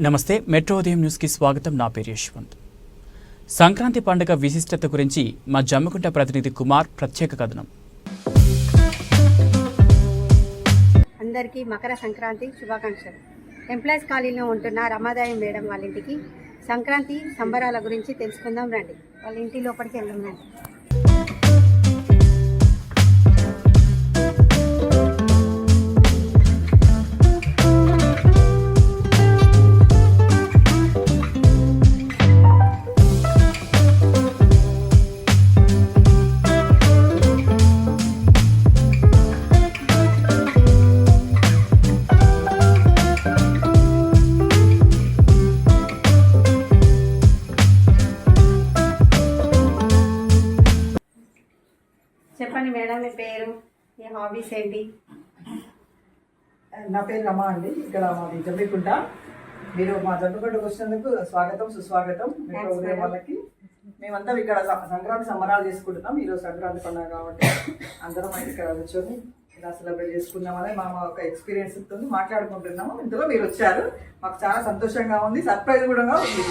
నమస్తే మెట్రో ఉదయం న్యూస్కి స్వాగతం. నా పేరు యశ్వంత్. సంక్రాంతి పండుగ విశిష్టత గురించి మా జమ్మకుంట ప్రతినిధి కుమార్ ప్రత్యేక కథనం. అందరికీ మకర సంక్రాంతి శుభాకాంక్షలు. ఎంప్లాయీస్ కాలనీలో ఉంటున్న రమాదాయం మేడం వాళ్ళ ఇంటికి సంక్రాంతి సంబరాల గురించి తెలుసుకుందాం రండి. వాళ్ళ ఇంటి లోపలికి వెళ్దాం రండి. చెప్పండి మేడం మీ పేరు మీ హాబీస్ ఏంటి? నా పేరు రమా అండి ఇక్కడ మాది జమ్మికుంట. మీరు మా జమ్మికుంటకు వచ్చినందుకు స్వాగతం సుస్వాగతం. మీరు ఉదయం. వాళ్ళకి. మేమంతా ఇక్కడ సంక్రాంతి సంబరాలు చేసుకుంటున్నాం. ఈరోజు సంక్రాంతి పండుగ కాబట్టి అందరం ఇక్కడ కూర్చొని ఇలా సెలబ్రేట్ చేసుకుందామని మా మా ఒక ఎక్స్పీరియన్స్తో మాట్లాడుకుంటున్నాము. ఇందులో మీరు వచ్చారు. మాకు చాలా సంతోషంగా ఉంది. సర్ప్రైజ్ కూడా ఉంది.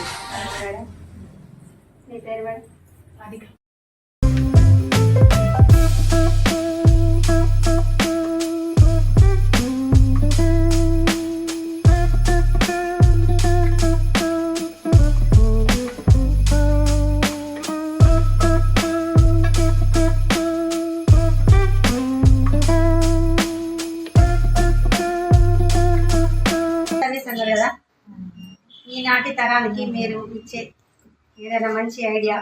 కదా? ఈనాటి తరానికి మీరు ఇచ్చే ఏదైనా మంచి ఐడియా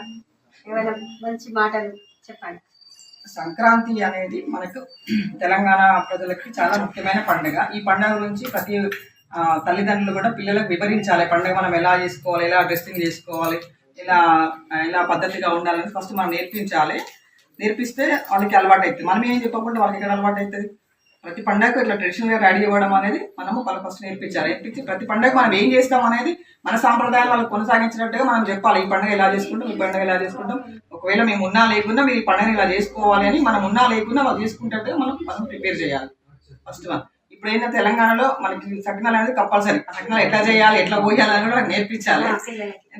ఏమైనా మంచి మాటలు చెప్పండి. సంక్రాంతి అనేది మనకు తెలంగాణ ప్రజలకి చాలా ముఖ్యమైన పండుగ. ఈ పండుగ గురించి ప్రతి తల్లిదండ్రులు కూడా పిల్లలకు వివరించాలి. పండుగ మనం ఎలా చేసుకోవాలి ఎలా డ్రెస్సింగ్ చేసుకోవాలి ఎలా ఎలా పద్ధతిగా ఉండాలని ఫస్ట్ మనం నేర్పించాలి. నేర్పిస్తే వాళ్ళకి అలవాటు అవుతుంది మనం ఏం చెప్పకుండా వాళ్ళకి ఎక్కడ అలవాటు అవుతుంది ప్రతి పండుగకు ఇట్లా ట్రెడిషనల్గా రెడీ అవ్వడం అనేది మనము వాళ్ళకి ఫస్ట్ నేర్పించాలి. నేర్పించి ప్రతి పండుగ మనం ఏం చేస్తాం అనేది మన సాంప్రదాయాలు వాళ్ళకి కొనసాగించినట్టుగా మనం చెప్పాలి. ఈ పండుగ ఎలా చేసుకుంటాం ఈ పండుగ ఎలా చేసుకుంటాం ఒకవేళ మేము ఉన్నా లేకున్నా మీరు ఈ పండుగని ఇలా చేసుకోవాలి అని మనం ఉన్నా లేకున్నా వాళ్ళు చేసుకుంటట్టుగా మనం మనం ప్రిపేర్ చేయాలి. ఫస్ట్ వన్ ఇప్పుడు ఏంటంటే తెలంగాణలో మనకి సకినాలు అనేది కంపల్సరీ సకినాలు ఎట్లా చేయాలి ఎట్లా పోయాలి అని కూడా నేర్పించాలి.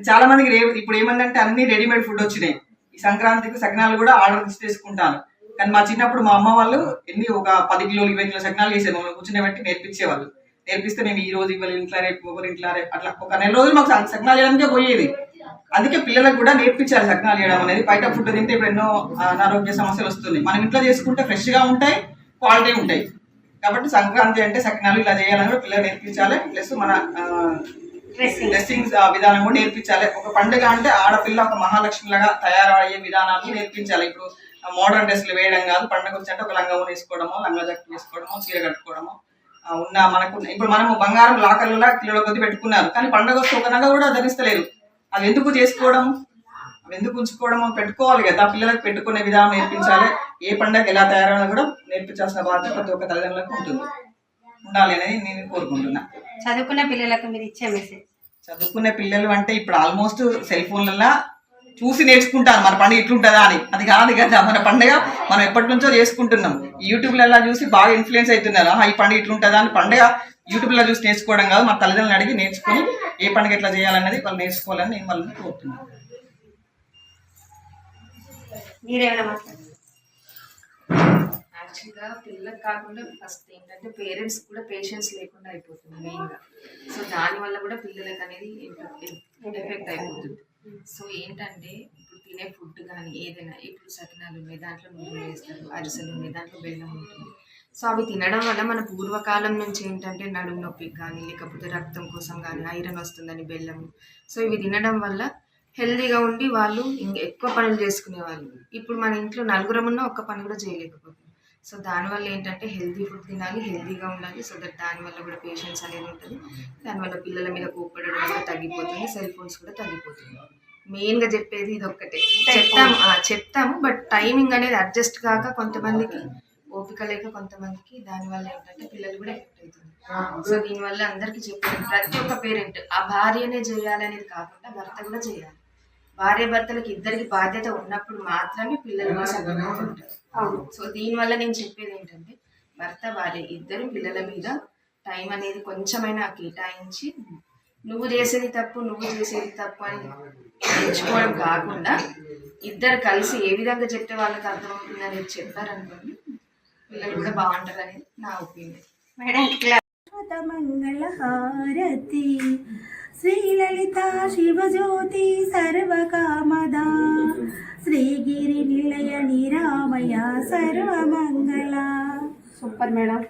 చాలా మందికి ఇప్పుడు ఏమందంటే అన్ని రెడీమేడ్ ఫుడ్ వచ్చినాయి. ఈ సంక్రాంతికి సకినాలు కూడా ఆర్డర్ తీసుకుంటాను కానీ మా చిన్నప్పుడు మా అమ్మ వాళ్ళు ఎన్ని ఒక పది కిలోలు ఇరవై కిలో సకినాలు చేసేది మమ్మల్ని కూర్చుని బట్టి నేర్పించేవాళ్ళు. నేర్పిస్తే మేము ఈ రోజు ఇవాళ ఇంట్లో రేపు ఒకరి ఇంట్లో రేపు అట్లా. ఒక నెల రోజులు మాకు స- సకినాలు చేయడానికే పోయేది. అందుకే పిల్లలకు కూడా నేర్పించాలి సకినాలు చేయడం అనేది. బయట ఫుడ్ తింటే ఇప్పుడు ఎన్నో అనారోగ్య సమస్యలు వస్తున్నాయి. మనం ఇంట్లో చేసుకుంటే ఫ్రెష్గా ఉంటాయి క్వాలిటీ ఉంటాయి. కాబట్టి సంక్రాంతి అంటే సకినాలు ఇలా చేయాలని కూడా పిల్లలు నేర్పించాలి. ప్లస్ మన డ్రెస్సింగ్ విధానం కూడా నేర్పించాలి. ఒక పండుగ అంటే ఆడపిల్ల ఒక మహాలక్ష్మిలాగా తయారయ్యే విధానాలు నేర్పించాలి. ఇప్పుడు మోడర్న్ డ్రెస్సులు వేయడం కాదు. పండుగ వచ్చి ఒక లంగా వేసుకోవడమో లంగా జట్టు వేసుకోవడమో చీర కట్టుకోవడమో ఉన్న మనకు ఇప్పుడు మనము బంగారం లాకర్లలో కిలోల కొద్ది పెట్టుకున్నారు. కానీ పండుగ వస్తే ఒక నగ కూడా ధరిస్తలేరు. అవి ఎందుకు చేసుకోవడం? అవి ఎందుకు ఉంచుకోవడము పెట్టుకోవాలి కదా. పిల్లలకు పెట్టుకునే విధానం నేర్పించాలి. ఏ పండుగ ఎలా తయారైనా కూడా నేర్పించాల్సిన బాధ్యత ప్రతి ఒక్క తల్లిదండ్రులకు ఉంటుంది. ఉండాలి అనేది నేను కోరుకుంటున్నా. చదువుకున్న పిల్లలకు మీరు ఇచ్చే మెసేజ్ చదువుకునే పిల్లలు అంటే ఇప్పుడు ఆల్మోస్ట్ సెల్ ఫోన్లలో చూసి నేర్చుకుంటారు మన పండుగ ఇట్లుంటుందా అని. అది కాదు కదా మన పండుగ మనం ఎప్పటి నుంచో చేసుకుంటున్నాం. ఈ యూట్యూబ్లలో చూసి బాగా ఇన్ఫ్లుయెన్స్ అవుతున్నారు ఆహా, ఈ పండుగ ఇట్లుంటుందా అని పండుగ యూట్యూబ్లో చూసి నేర్చుకోవడం కాదు మా తల్లిదండ్రులు అడిగి నేర్చుకొని ఏ పండుగ ఎట్లా చేయాలన్నది వాళ్ళు నేర్చుకోవాలని నేను వాళ్ళని కోరుతున్నాను. యాక్చువల్గా పిల్లలకు కాకుండా ఫస్ట్ ఏంటంటే పేరెంట్స్ కూడా పేషెన్స్ లేకుండా అయిపోతుంది మెయిన్గా సో దానివల్ల కూడా పిల్లలకు అనేది ఎఫెక్ట్ అయిపోతుంది. సో ఏంటంటే ఇప్పుడు తినే ఫుడ్ కానీ ఏదైనా ఇప్పుడు సకినాలు ఉన్నాయి దాంట్లో నూనె వేస్తారు అరిసెలు ఉన్నాయి దాంట్లో బెల్లం ఉంటుంది. సో అవి తినడం వల్ల మన పూర్వకాలం నుంచి ఏంటంటే నడుము నొప్పికి కానీ లేకపోతే రక్తం కోసం కానీ ఐరన్ వస్తుందని బెల్లం సో ఇవి తినడం వల్ల హెల్తీగా ఉండి వాళ్ళు ఇంకా ఎక్కువ పనులు చేసుకునేవాళ్ళు. ఇప్పుడు మన ఇంట్లో నలుగురం ఉన్న ఒక్క పని కూడా చేయలేకపోతుంది సో దానివల్ల ఏంటంటే హెల్తీ ఫుడ్ తినాలి హెల్తీగా ఉండాలి. సో దట్ దానివల్ల కూడా పేషెన్స్ అనేది ఉంటుంది. దానివల్ల పిల్లల మీద కోప్పడడం కూడా తగ్గిపోతుంది సెల్ ఫోన్స్ కూడా తగ్గిపోతుంది. మెయిన్గా చెప్పేది ఇది ఒక్కటే చెప్తాము చెప్తాము బట్ టైమింగ్ అనేది అడ్జస్ట్ కాక కొంతమందికి ఓపిక లేక కొంతమందికి దానివల్ల ఏంటంటే పిల్లలు కూడా ఎఫెక్ట్ అవుతుంది. సో దీనివల్ల అందరికీ చెప్పేది ప్రతి ఒక్క పేరెంట్ ఆ భార్యనే చేయాలనేది కాకుండా భర్త కూడా చేయాలి. భార్య భర్తలకు ఇద్దరికి బాధ్యత ఉన్నప్పుడు మాత్రమే పిల్లలు ఉంటారు అవును. సో దీనివల్ల నేను చెప్పేది ఏంటంటే భర్త భార్య ఇద్దరు పిల్లల మీద టైం అనేది కొంచెమైనా కేటాయించి నువ్వు చేసేది తప్పు నువ్వు చేసేది తప్పు అని ఎంచుకోవడం కాకుండా ఇద్దరు కలిసి ఏ విధంగా చెప్తే వాళ్ళకి అర్థమవుతుంది అనేది చెప్పారనుకోండి పిల్లలు కూడా బాగుంటారని నా ఒపీనియన్. మేడం మంగళహారతి శ్రీలలిత శివజ్యోతి సర్వకామదా శ్రీగిరి నిలయ నిరామయ సర్వమంగళ సూపర్ మేడం.